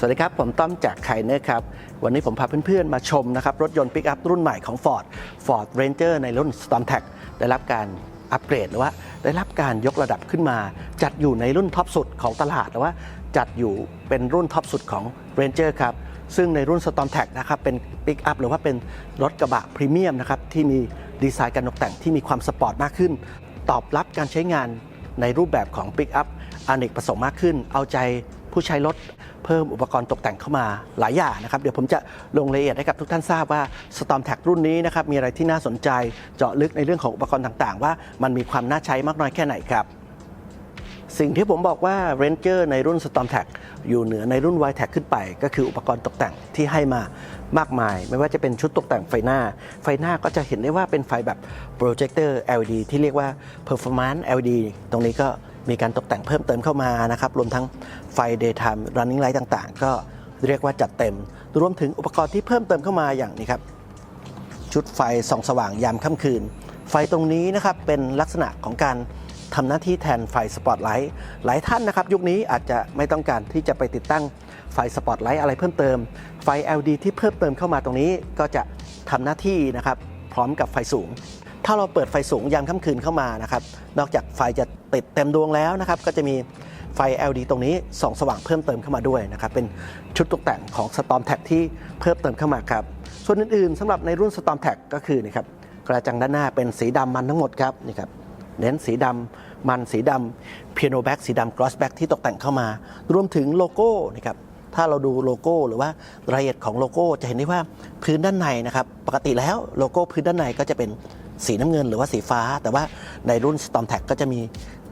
สวัสดีครับ ผมต้อมจากไคเนอร์ครับ วันนี้ผมพาเพื่อนๆ มาชมนะครับ รถยนต์ปิกอัพรุ่นใหม่ของ Ford Ford Ranger ในรุ่น Storm t a c ได้รับการอัปเกรดหรือว่าได้รับการยกระดับขึ้นมา จัดอยู่ในรุ่นท็อปสุดของตลาดหรือว่าจัดอยู่เป็นรุ่นท็อปสุดของ Ranger ครับ ซึ่งในรุ่น Storm t a c นะครับเป็นปิกอัพหรือว่าเป็นรถกระบะพรีเมียมนะครับที่มีดีไซน์การตกแต่งที่มีความสปอร์ตมากขึ้น ตอบรับการใช้งานในรูปแบบของปิกอัพอเนกประสงค์มากขึ้น เอาใจ ผู้ใช้รถเพิ่มอุปกรณ์ตกแต่งเข้ามาหลายอย่างนะครับ เดี๋ยวผมจะลงรายละเอียดให้กับทุกท่านทราบว่า Storm t a c รุ่นนี้นะครับมีอะไรที่น่าสนใจเจาะลึกในเรื่องของอุปกรณ์ต่างๆ ว่ามันมีความน่าใช้มากน้อยแค่ไหนครับสิ่งที่ผมบอกว่า Ranger ในรุ่น Storm t a c อยู่เหนือในรุ่น y t a c ขึ้นไป ก็คืออุปกรณ์ตกแต่งที่ให้มามากมาย ไม่ว่าจะเป็นชุดตกแต่งไฟหน้า ไฟหน้าก็จะเห็นได้ว่าเป็นไฟแบบ projector LED ที่เรียกว่า performance LED ตรงนี้ก็ มีการตกแต่งเพิ่มเติมเข้ามานะครับรวมทั้งไฟ daytime running light ต่างๆ ก็เรียกว่าจัดเต็ม รวมถึงอุปกรณ์ที่เพิ่มเติมเข้ามาอย่างนี้ครับ ชุดไฟส่องสว่างยามค่ำคืน ไฟตรงนี้นะครับเป็นลักษณะของการทำหน้าที่แทนไฟสปอตไลท์หลายท่านนะครับ ยุคนี้อาจจะไม่ต้องการที่จะไปติดตั้งไฟสปอตไลท์อะไรเพิ่มเติม ไฟ LED ที่เพิ่มเติมเข้ามาตรงนี้ก็จะทำหน้าที่นะครับ พร้อมกับไฟสูง ถ้าเราเปิดไฟสูงยามค่ำคืนเข้ามานะครับ นอกจากไฟจะติดเต็มดวงแล้วนะครับ ก็จะมีไฟ LED ตรงนี้ส่องสว่างเพิ่มเติมเข้ามาด้วยนะครับ เป็นชุดตกแต่งของ Storm t a c ที่เพิ่มเติมเข้ามาครับ ส่วนอื่นๆสำหรับในรุ่น Storm t a c ก็คือนี่ครับกระจังด้านหน้าเป็นสีดำมันทั้งหมดครับนี่ครับเน้นสีดำมันสีดำ piano back สีดำ gloss back ที่ตกแต่งเข้ามา รวมถึงโลโก้นี่ครับถ้าเราดูโลโก้หรือว่ารายละเอียดของโลโก้จะเห็นได้ว่าพื้นด้านในนะครับ ปกติแล้วโลโก้พื้นด้านในก็จะเป็น สีน้ำเงินหรือว่าสีฟ้า แต่ว่าในรุ่น Storm t a c ก็จะมี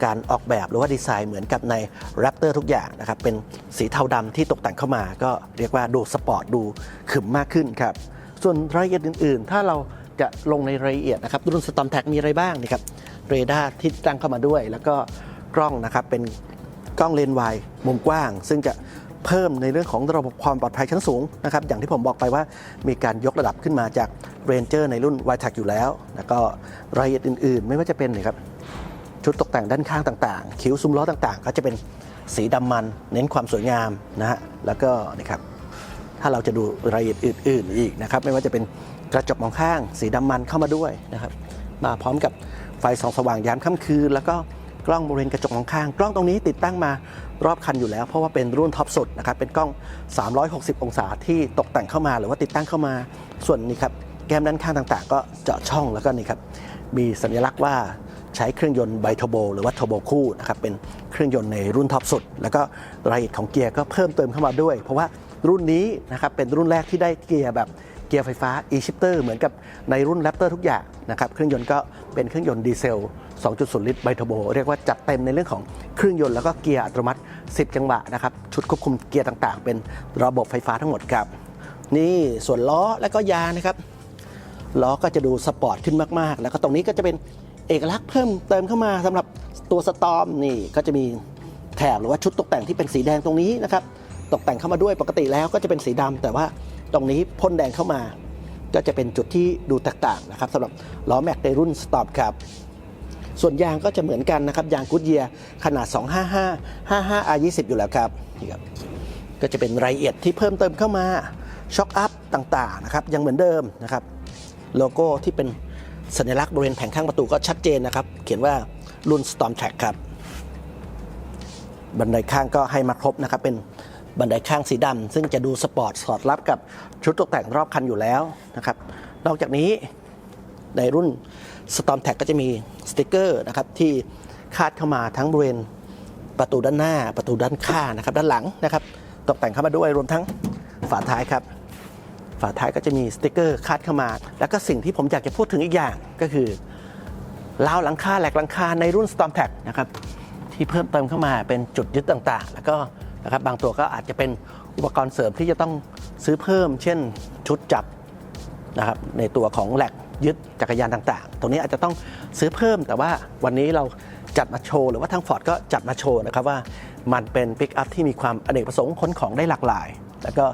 การออกแบบหรือว่าดีไซน์เหมือนกับใน Raptor ทุกอย่างนะครับเป็นสีเทาดำที่ตกแต่งเข้ามา ก็เรียกว่าดูสปอร์ตดูขึมมากขึ้นครับส่วนรายละเอียดอื่น ๆ ถ้าเราจะลงในรายละเอียดนะครับรุ่น Storm t a c มีอะไรบ้างนี่ครับเรดาร์ที่ตั้งเข้ามาด้วย แล้วก็กล้องนะครับเป็นกล้องเลนส์วายมุมกว้าง ซึ่งจะ เพิ่มในเรื่องของระบบความปลอดภัยชั้นสูงนะครับอย่างที่ผมบอกไปว่ามีการยกระดับขึ้นมาจาก Ranger ในรุ่น y t a c อยู่แล้ว แล้วก็รายละเอียดอื่นๆ ไม่ว่าจะเป็นนี่ครับชุดตกแต่งด้านข้างต่างๆ คิ้วซุ้มล้อต่างๆ ก็จะเป็นสีดำมันเน้นความสวยงามนะฮะแล้วก็นี่ครับถ้าเราจะดูรายละเอียดอื่น ๆ อีกนะครับไม่ว่าจะเป็นกระจกมองข้าง สีดำมันเข้ามาด้วยนะครับมาพร้อมกับไฟส่องสว่างยามค่ำคืน แล้วก็กล้องบริเวณกระจกมองข้าง กล้องตรงนี้ติดตั้งมา รอบคันอยู่แล้ว เพราะว่าเป็นรุ่นท็อปสุดนะครับเป็นกล้อง 360 องศาที่ตกแต่งเข้ามาหรือว่าติดตั้งเข้ามาส่วนนี้ครับแก้มด้านข้างต่างๆ ก็เจาะช่องแล้วก็นี่ครับมีสัญลักษณ์ว่าใช้เครื่องยนต์ไบโทโบหรือว่าโทโบคู่นะครับเป็นเครื่องยนต์ในรุ่นท็อปสุด แล้วก็รายละเอียดของเกียร์ก็เพิ่มเติมเข้ามาด้วย เพราะว่ารุ่นนี้นะครับเป็นรุ่นแรกที่ได้เกียร์แบบเกียร์ไฟฟ้า e-shifter เหมือนกับในรุ่น Raptor ทุกอย่างนะครับเครื่องยนต์ก็เป็นเครื่องยนต์ดีเซล 2.0 ลิตรไบโทโบเรียกว่าจัดเต็มในเรื่องของเครื่องยนต์แล้วก็เกียร์อัตโนมัติ 10 จังหวะนะครับ ชุดควบคุมเกียร์ต่างๆ เป็นระบบไฟฟ้าทั้งหมดครับ นี่ส่วนล้อและก็ยางนะครับล้อก็จะดูสปอร์ตขึ้นมากๆ แล้วก็ตรงนี้ก็จะเป็นเอกลักษณ์เพิ่มเติมเข้ามาสำหรับตัวสตอมนี่ก็จะมีแถบหรือว่าชุดตกแต่งที่เป็นสีแดงตรงนี้นะครับตกแต่งเข้ามาด้วยปกติแล้วก็จะเป็นสีดำแต่ว่าตรงนี้พ่นแดงเข้ามา ก็จะเป็นจุดที่ดูแตกต่างนะครับสำหรับล้อแม็กในรุ่นสตอมครับ ส่วนยางก็จะเหมือนกันนะครับยางกูดเยียขนาด 255 55 R20 อยู่แล้วครับนี่ครับก็จะเป็นรายละเอียดที่เพิ่มเติมเข้ามาช็อคอัพต่างๆนะครับยังเหมือนเดิมนะครับโลโก้ที่เป็นสัญลักษณ์บริเวณแผงข้างประตูก็ชัดเจนนะครับ เขียนว่ารุ่น Storm t r a c ครับ บันไดข้างก็ให้มาครบนะครับ เป็นบันไดข้างสีดำซึ่งจะดูสปอร์ตสอดรับกับชุดตกแต่งรอบคันอยู่แล้วนะครับ นอกจากนี้ ในรุ่น Storm t a c ก็จะมีสติกเกอร์นะครับที่คาดเข้ามาทั้งบริเวณประตูด้านหน้า ประตูด้านข้างนะครับ ด้านหลังนะครับ ตกแต่งเข้ามาด้วยรวมทั้งฝาท้ายครับ ฝาท้ายก็จะมีสติกเกอร์คาดเข้ามา แล้วก็สิ่งที่ผมอยากจะพูดถึงอีกอย่างก็คือราวหลังคาแหลกหลังคาในรุ่น Storm t a c นะครับที่เพิ่มเติมเข้ามาเป็นจุดยึดต่างๆ แล้วก็นะครับบางตัวก็อาจจะเป็นอุปกรณ์เสริมที่จะต้องซื้อเพิ่ม เช่นชุดจับนะครับในตัวของแหลก ยึดจักรยานต่างๆ ตรงนี้อาจจะต้องซื้อเพิ่มแต่ว่าวันนี้เราจัดมาโชว์หรือว่าทางฟอร์ดก็จัดมาโชว์นะครับว่ามันเป็นปิกอัพที่มีความอเนกประสงค์ขนของได้หลากหลาย แล้วก็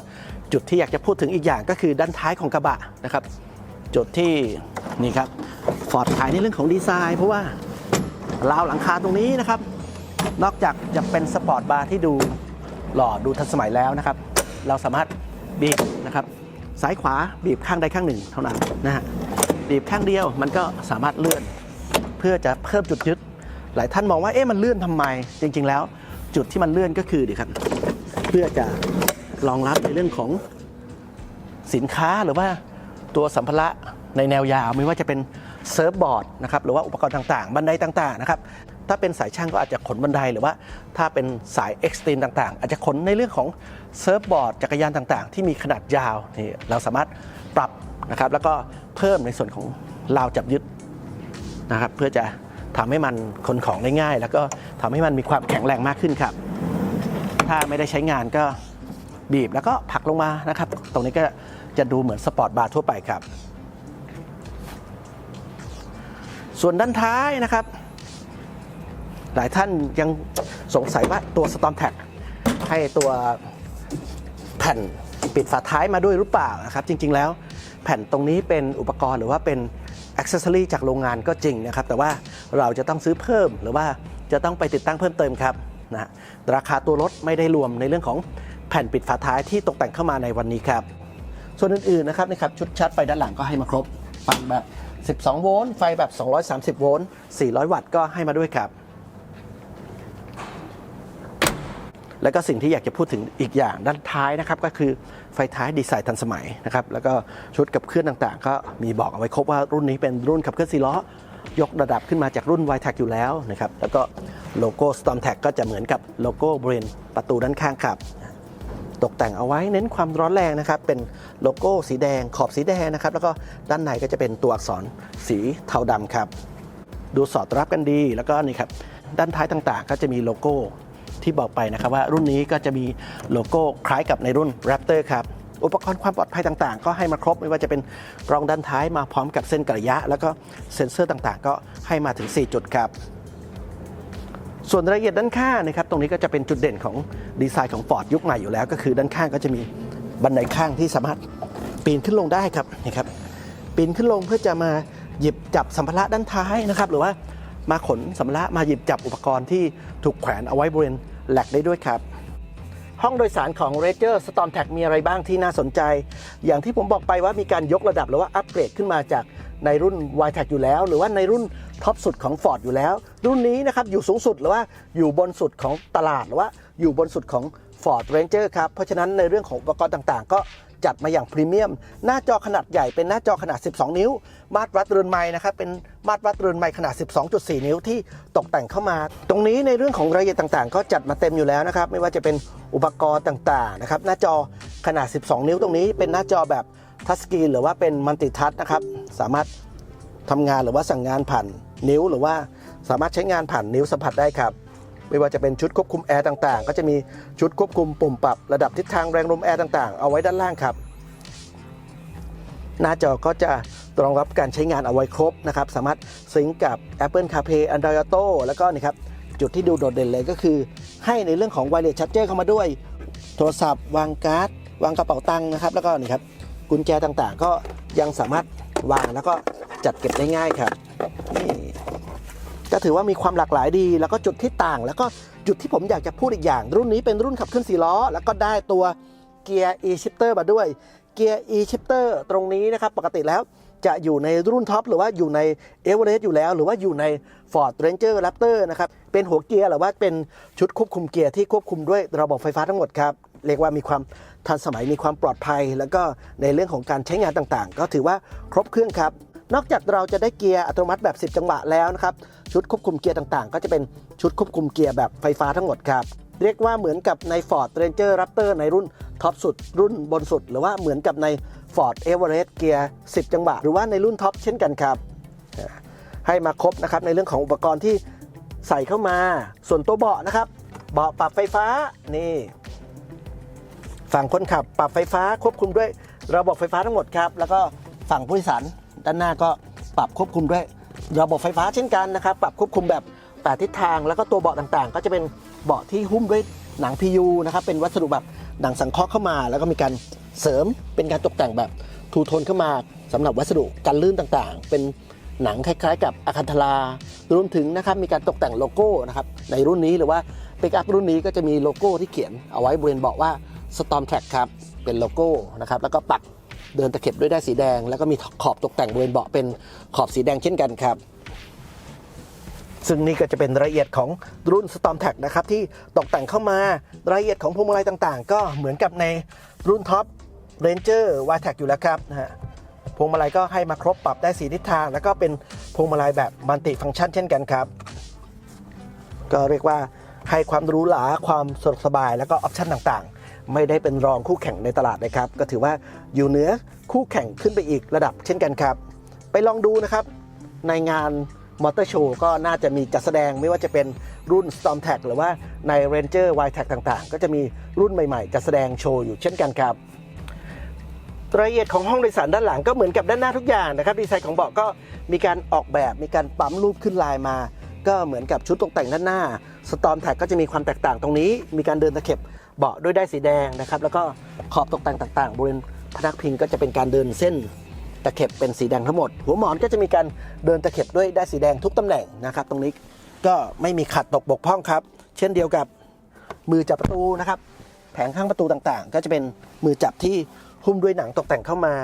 จุดที่อยากจะพูดถึงอีกอย่างก็คือด้านท้ายของกระบะนะครับ จุดที่นี่ครับฟอร์ดขายในเรื่องของดีไซน์ เพราะว่าราวหลังคาตรงนี้นะครับ นอกจากจะเป็นสปอร์ตบาร์ที่ดูหล่อดูทันสมัยแล้วนะครับ เราสามารถบีบนะครับซ้ายขวาบีบข้างใดข้างหนึ่งเท่านั้นนะฮะ บีบข้างเดียวมันก็สามารถเลื่อน เพื่อจะเพิ่มจุดยึด หลายท่านมองว่าเอ๊ะมันเลื่อนทำไม จริง ๆ แล้วจุดที่มันเลื่อนก็คือดีครับ เพื่อจะรองรับในเรื่องของสินค้าหรือว่าตัวสัมภาระในแนวยาวไม่ว่าจะเป็นเซิร์ฟบอร์ดนะครับหรือว่าอุปกรณ์ต่างๆ บันไดต่างๆนะครับถ้าเป็นสายช่างก็อาจจะขนบันไดหรือว่า ถ้าเป็นสายเอ็กซ์ตรีมต่างๆ อาจจะขนในเรื่องของเซิร์ฟบอร์ดจักรยานต่างๆ ที่มีขนาดยาวนี่เราสามารถปรับ นะครับแล้วก็เพิ่มในส่วนของราวจับยึดนะครับเพื่อจะทำให้มันคนของได้ง่าย แล้วก็ทำให้มันมีความแข็งแรงมากขึ้นครับ ถ้าไม่ได้ใช้งานก็บีบแล้วก็ผลักลงมานะครับ ตรงนี้ก็จะดูเหมือนสปอร์ตบาร์ทั่วไปครับ ส่วนด้านท้ายนะครับ หลายท่านยังสงสัยว่าตัว Storm Tag ให้ตัวแผ่นปิดฝาท้ายมาด้วยหรือเปล่านะครับ จริง ๆ แล้ว แผ่นตรงนี้เป็นอุปกรณ์หรือว่าเป็นอ c เซ s ซอรีจากโรงงานก็จริงนะครับ แต่ว่าเราจะต้องซื้อเพิ่มหรือว่าจะต้องไปติดตั้งเพิ่มเติมครับนะฮะราคาตัวรถไม่ได้รวมในเรื่องของแผ่นปิดฝาท้ายที่ตกแต่งเข้ามาในวันนี้ครับ ส่วนอื่นๆนะครับนะครับชุดชาร์จไฟด้านหลังก็ให้มาครบ ฟังแบบ 12 โวลต์ไฟแบบ 230 โวลต์ 400 วัตต์ก็ให้มาด้วยครับ แล้วก็สิ่งที่อยากจะพูดถึงอีกอย่างด้านท้ายนะครับก็คือไฟท้ายดีไซน์ทันสมัยนะครับแล้วก็ชุดกับเคลื่อนต่างๆ ก็มีบอกเอาไว้ครบว่ารุ่นนี้เป็นรุ่นขับเคลื่อน4ล้อยกระดับขึ้นมาจากรุ่น y t a c อยู่แล้วนะครับแล้วก็โลโก้ Storm Tag ก็จะเหมือนกับโลโก้บริเวณประตูด้านข้างครับ ตกแต่งเอาไว้เน้นความร้อนแรงนะครับ เป็นโลโก้สีแดงขอบสีแดงนะครับ แล้วก็ด้านในก็จะเป็นตัวอักษรสีเทาดำครับ ดูสอดรับกันดีแล้วก็นี่ครับด้านท้ายต่างๆ ก็จะมีโลโก้ ที่บอกไปนะครับว่ารุ่นนี้ก็จะมีโลโก้คล้ายกับในรุ่น Raptor ครับอุปกรณ์ความปลอดภัยต่างๆ ก็ให้มาครบไม่ว่าจะเป็นกรองด้านท้ายมาพร้อมกับเส้นกระยะ แล้วก็เซ็นเซอร์ต่างๆ ก็ให้มาถึง 4 จุดครับ ส่วนรายละเอียดด้านข้างนะครับ ตรงนี้ก็จะเป็นจุดเด่นของดีไซน์ของ Ford ยุคใหม่อยู่แล้ว ก็คือด้านข้างก็จะมีบันไดข้างที่สามารถปีนขึ้นลงได้ครับนี่ครับปีนขึ้นลงเพื่อจะมาหยิบจับสัมภาระด้านท้ายนะครับ หรือว่ามาขนสัมภาระมาหยิบจับอุปกรณ์ที่ถูกแขวนเอาไว้บริเวณ แหลกได้ด้วยครับ ห้องโดยสารของ r a g e r Storm t a c มีอะไรบ้างที่น่าสนใจ อย่างที่ผมบอกไปว่ามีการยกระดับหรือว่าอัปเกรดขึ้นมาจากในรุ่น y t a c อยู่แล้ว หรือว่าในรุ่นท็อปสุดของ Ford อยู่แล้ว รุ่นนี้นะครับอยู่สูงสุดหรือว่าอยู่บนสุดของตลาดหรือว่าอยู่บนสุดของ Ford Ranger ครับ เพราะฉะนั้นในเรื่องของอุปกรณ์ต่างๆ ก็ จัดมาอย่างพรีเมียม หน้าจอขนาดใหญ่เป็นหน้าจอขนาด 12 นิ้ว มาตรวัดเรือนไม้นะครับเป็นมาตรวัดเรือนไม้ขนาด 12.4 นิ้วที่ตกแต่งเข้ามา ตรงนี้ในเรื่องของรายละเอียดต่างๆ ก็จัดมาเต็มอยู่แล้วนะครับ ไม่ว่าจะเป็นอุปกรณ์ต่างๆนะครับหน้าจอขนาด 12 นิ้วตรงนี้เป็นหน้าจอแบบทัชสกรีนหรือว่าเป็นมัลติทัชนะครับสามารถทำงานหรือว่าสั่งงานผ่านนิ้วหรือว่าสามารถใช้งานผ่านนิ้วสัมผัสได้ครับ ไม่ว่าจะเป็นชุดควบคุมแอร์ต่างๆ ก็จะมีชุดควบคุมปุ่มปรับระดับทิศทางแรงลมแอร์ต่างๆ เอาไว้ด้านล่างครับ หน้าจอก็จะรองรับการใช้งานเอาไว้ครบนะครับ สามารถซิงก์กับ Apple CarPlay Android Auto แล้วก็นี่ครับจุดที่ดูโดดเด่นเลยก็คือ ให้ในเรื่องของ Wireless Charger เข้ามาด้วย โทรศัพท์วางการ์ด วางกระเป๋าตังค์นะครับ แล้วก็นี่ครับกุญแจต่างๆ ก็ยังสามารถวางแล้วก็จัดเก็บได้ง่ายครับนี่ ก็ถือว่ามีความหลากหลายดี แล้วก็จุดที่ต่าง แล้วก็จุดที่ผมอยากจะพูดอีกอย่าง รุ่นนี้เป็นรุ่นขับเคลื่อน4ล้อ แล้วก็ได้ตัวเกียร์ e-shifter มาด้วยเกียร์ e-shifter ตรงนี้นะครับ ปกติแล้วจะอยู่ในรุ่นท็อปหรือว่าอยู่ใน e v e r e s t อยู่แล้ว หรือว่าอยู่ใน Ford Ranger Raptor นะครับ เป็นหัวเกียร์หรือว่าเป็นชุดควบคุมเกียร์ที่ควบคุมด้วยระบบไฟฟ้าทั้งหมดครับเรียกว่ามีความทันสมัยมีความปลอดภัย แล้วก็ในเรื่องของการใช้งานต่างๆ ก็ถือว่าครบเครื่องครับ นอกจากเราจะได้เกียร์อัตโนมัติแบบ 10 จังหวะแล้วนะครับชุดควบคุมเกียร์ต่างๆ ก็จะเป็นชุดควบคุมเกียร์แบบไฟฟ้าทั้งหมดครับเรียกว่าเหมือนกับใน Ford Ranger Raptor ในรุ่นท็อปสุด รุ่นบนสุด หรือว่าเหมือนกับใน Ford Everest เกียร์ 10 จังหวะ หรือว่าในรุ่นท็อปเช่นกันครับ ให้มาครบนะครับในเรื่องของอุปกรณ์ที่ใส่เข้ามา ส่วนตัวเบาะนะครับ เบาะปรับไฟฟ้านี่ฝั่งคนขับปรับไฟฟ้าควบคุมด้วยระบบไฟฟ้าทั้งหมดครับ แล้วก็ฝั่งผู้โดยสาร ด้านหน้าก็ปรับควบคุมด้วยระบบไฟฟ้าเช่นกันนะครับปรับควบคุมแบบแปดทิศทาง แล้วก็ตัวเบาะต่างๆ ก็จะเป็นเบาะที่หุ้มด้วยหนัง PU นะครับเป็นวัสดุแบบหนังสังเคราะห์เข้ามา แล้วก็มีการเสริมเป็นการตกแต่งแบบทูโทนเข้ามาสำหรับวัสดุกันลื่นต่างๆ เป็นหนังคล้ายๆ กับอาคันธลารวมถึงนะครับมีการตกแต่งโลโก้นะครับในรุ่นนี้หรือว่าปิกอัพรุ่นนี้ก็จะมีโลโก้ที่เขียนเอาไว้บริเวณเบาะว่า Storm Track ครับเป็นโลโก้นะครับแล้วก็ปัก เดินตะเข็บด้วยได้ายสีแดง แล้วก็มีขอบตกแต่งบริเวณเบาะเป็นขอบสีแดงเช่นกันครับ ซึ่งนี่ก็จะเป็นรายละเอียดของรุ่น Storm t a c นะครับที่ตกแต่งเข้ามารายละเอียดของพวงมาลัยต่างๆ ก็เหมือนกับในรุ่นท็อป Ranger y t e c อยู่แล้วครับนะฮะพวงมาลัยก็ให้มาครบปรับได้สีทิศทาง แล้วก็เป็นพวงมาลัยแบบมัลติฟังก์ชันเช่นกันครับ ก็เรียกว่าให้ความรู้หลาความสะดวกสบายแล้วก็ออปชันต่างๆ ไม่ได้เป็นรองคู่แข่งในตลาดเลยครับ ก็ถือว่าอยู่เหนือคู่แข่งขึ้นไปอีกระดับเช่นกันครับ ไปลองดูนะครับ ในงานมอเตอร์โชว์ก็น่าจะมีจัดแสดงไม่ว่าจะเป็นรุ่น Storm t a c หรือว่าใน Ranger y t a c ต่างๆ ก็จะมีรุ่นใหม่ๆ จัดแสดงโชว์อยู่เช่นกันครับรายละเอียดของห้องโดยสารด้านหลังก็เหมือนกับด้านหน้าทุกอย่างนะครับดีไซน์ของเบาะก็มีการออกแบบมีการปั๊มรูปขึ้นลายมา ก็เหมือนกับชุดตกแต่งด้านหน้าสตอมแท็กก็จะมีความแตกต่างตรงนี้ มีการเดินตะเข็บเบาะด้วยได้สีแดงนะครับ แล้วก็ขอบตกแต่งต่างๆบริเวณพนักพิงก็จะเป็นการเดินเส้นตะเข็บเป็นสีแดงทั้งหมด หัวหมอนก็จะมีการเดินตะเข็บด้วยได้สีแดงทุกตำแหน่งนะครับ ตรงนี้ก็ไม่มีขัดตกบกพร่องครับ เช่นเดียวกับมือจับประตูนะครับ แผงข้างประตูต่างๆ ก็จะเป็นมือจับที่หุ้มด้วยหนังตกแต่งเข้ามา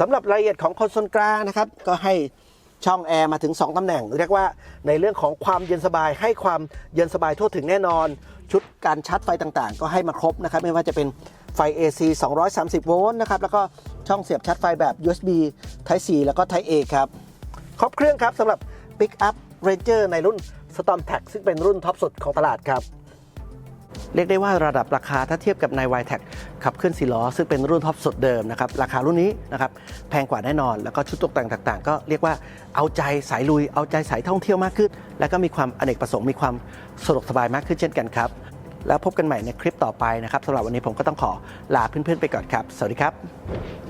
สำหรับรายละเอียดของคอนโซลกลางนะครับ ก็ให้ ช่องแอร์มาถึง 2 ตำแหน่ง เรียกว่าในเรื่องของความเย็นสบายให้ความเย็นสบายทั่วถึงแน่นอน ชุดการชาร์จไฟต่างๆ ก็ให้มาครบนะครับ ไม่ว่าจะเป็นไฟ AC 230 โวลต์นะครับ แล้วก็ช่องเสียบชาร์จไฟแบบ USB Type C แล้วก็ Type A ครับ ครบเครื่องครับสำหรับ Pick Up Ranger ในรุ่น Storm t a c ซึ่งเป็นรุ่นท็อปสุดของตลาดครับ เรียกได้ว่าระดับราคาถ้าเทียบกับใน y t e c ขับเคลื่อนสีล้อ ซึ่งเป็นรุ่นท็อปสุดเดิมนะครับ ราคารุ่นนี้นะครับแพงกว่าแน่นอน แล้วก็ชุดตกแต่งต่าง ๆ ก็เรียกว่าเอาใจสายลุย เอาใจสายท่องเที่ยวมากขึ้น แล้วก็มีความอเนกประสงค์มีความสะดวกสบายมากขึ้นเช่นกันครับ แล้วพบกันใหม่ในคลิปต่อไปนะครับสำหรับวันนี้ผมก็ต้องขอลาเพื่อนๆไปก่อนครับ สวัสดีครับ